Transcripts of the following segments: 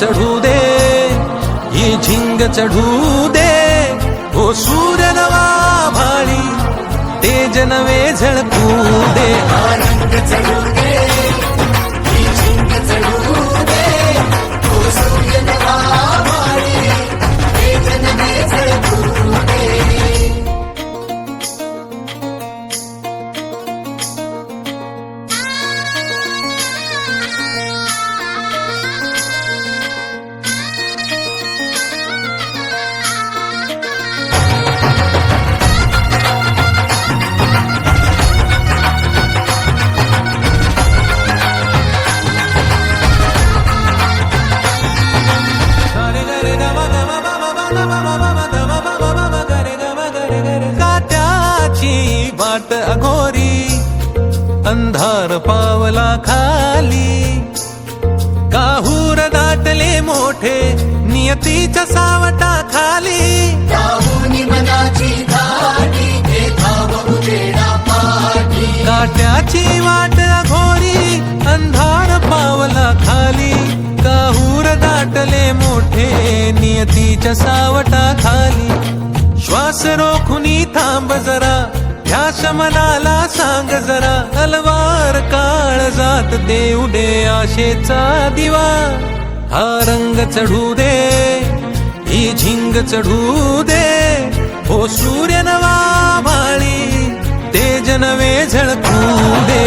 चढू दे ही झिंग चढू दे. हो सूर्य नवा भाळी तेज नवे झळकू दे. वाट अघोरी अंधार पावला खाली. काहूर दाटले मोठे नियतीच्या सावटा खाली. मनाची काट्याची वाट अघोरी अंधार पावला खाली. काहूर दाटले मोठे नियतीच्या सावटा खाली. श्वास रोखुनी थांब जरा ध्यास मनाला सांग जरा तलवार काळ जात देऊ दे आशेचा दिवा. हा रंग चढू दे ही झिंग चढू दे. हो सूर्य नवा भाळी ते जनवे झळकू दे.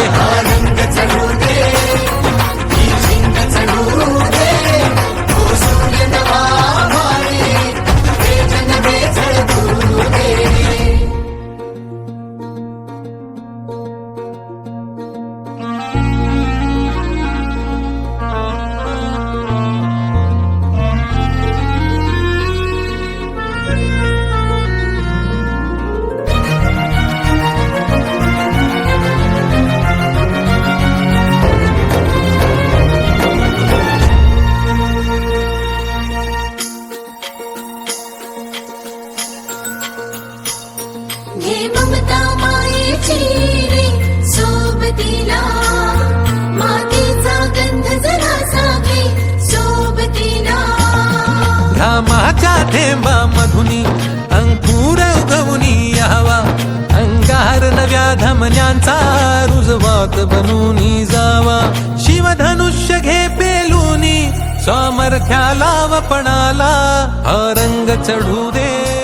घे ममता मायेची रे सोबतीला। मातीचा गंध सोबतीला। घामाच्या थेंबा मधुनी अंकुर उगवनी यावा अंगार नव्या धमन्यांचा रुजवात बनून जावा। शिवधनुष्य घे पेलूनी सामर्थ्याला वपणाला हा रंग चढू दे।